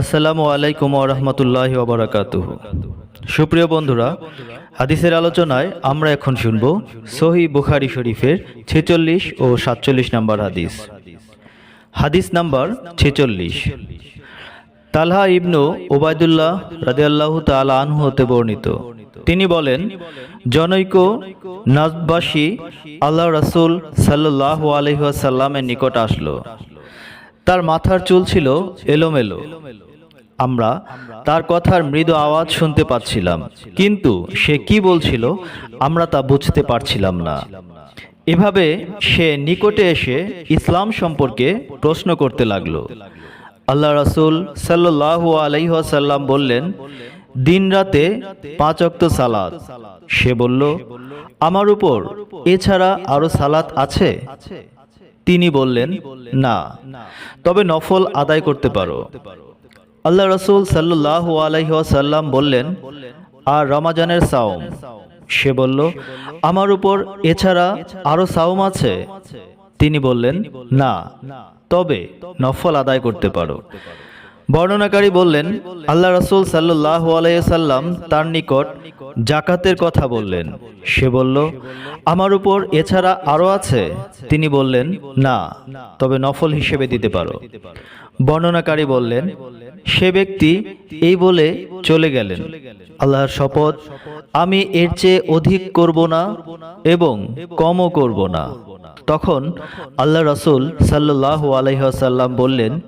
আসসালামু আলাইকুম রহমতুল্লাহ ওবরাকাতুহ সুপ্রিয় বন্ধুরা, হাদিসের আলোচনায় আমরা এখন শুনব সহি বুখারি শরীফের ছেচল্লিশ ও সাতচল্লিশ নম্বর হাদিস। হাদিস নাম্বার ছেচল্লিশ। তালহা ইবনু ওবায়দুল্লাহ রাদিয়াল্লাহ তালা আনহু হতে বর্ণিত। তিনি বলেন, জনৈক নাজবাসী আল্লাহ রাসূল সাল্লাহ আলহিহাসাল্লামের নিকট আসলো। তার মাথার চুল ছিল এলোমেলো। আমরা তার কথার মৃদু আওয়াজ শুনতে পাচ্ছিলাম। কিন্তু সে কি বলছিল, আমরা তা বুঝতে পারছিলাম না। এভাবে সে নিকটে এসে ইসলাম সম্পর্কে প্রশ্ন করতে লাগল। আল্লাহ রাসুল আলাইহি ওয়াসাল্লাম বললেন দিন রাতে পাঁচ অক্ত সালাদ সে বলল, আমার উপর এছাড়া আরও সালাত আছে? তিনি বললেন, না, তবে নফল আদায় করতে পারো। আল্লাহ রসুল সাল্লাহ আলহিহাসাল্লাম বললেন, আর রমাজানের সাওম? সে বলল, আমার উপর এছাড়া আরও সাওম আছে? তিনি বললেন, না, তবে নফল আদায় করতে পারো। বর্ণনাকারী বললেন, আল্লাহ রসুল সাল্লাহ আলাইসাল্লাম তার নিকট জাকাতের কথা বললেন। সে বলল, আমার উপর এছাড়া আরও আছে? তিনি বললেন, না, তবে নফল হিসেবে দিতে পারো। বর্ণনাকারী বললেন, সে ব্যক্তি এই বলে চলে গেলেন, আল্লাহর শপথ আমি এর চেয়ে অধিক করব না এবং কমও করব না। তখন আল্লাহ রসুল সাল্লাহ আলহ্লাম বললেন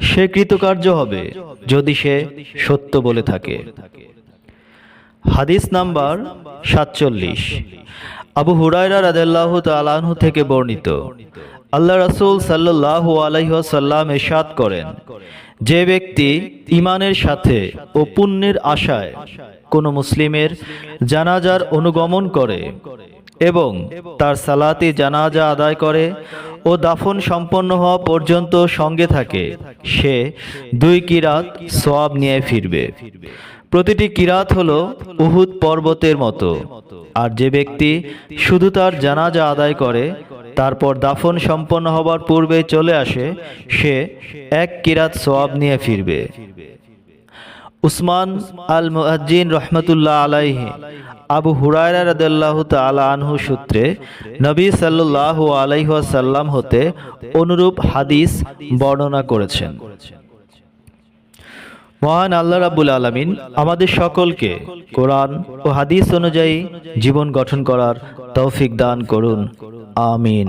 সে কৃতকার্য হবে যদি সে সত্য বলে থাকে। হাদিস নাম্বার সাতচল্লিশ। আবু হুরায়রা রাদেল্লাহ তালাহু থেকে বর্ণিত, আল্লাহ রসুল সাল্লাহ আলহ্লাম এরশাদ করেন, যে ব্যক্তি ইমানের সাথে ও পুণ্যের আশায় কোনো মুসলিমের জানাজার অনুগমন করে এবং তার সালাতি জানাজা আদায় করে ও দাফন সম্পন্ন হওয়া পর্যন্ত সঙ্গে থাকে। সে দুই কিরাত সোয়াব নিয়ে ফিরবে। প্রতিটি কিরাত হল উহুদ পর্বতের মতো। আর যে ব্যক্তি শুধু তার জানাজা আদায় করে, তারপর দাফন সম্পন্ন হবার পূর্বে চলে আসে, সে এক কিরাত সোয়াব নিয়ে ফিরবে। উসমান আল মুআজ্জিন রহমতুল্লাহ আলাইহি, আবু হুরায়রা রাদিয়াল্লাহু তাআলা আনহু সূত্রে নবী সাল্লাল্লাহু আলাইহি ওয়াসাল্লাম হতে অনুরূপ হাদিস বর্ণনা করেছেন। মহান আল্লাহ রাব্বুল আলামিন আমাদের সকলকে কোরআন ও হাদিস অনুযায়ী জীবন গঠন করার তৌফিক দান করুন। আমিন।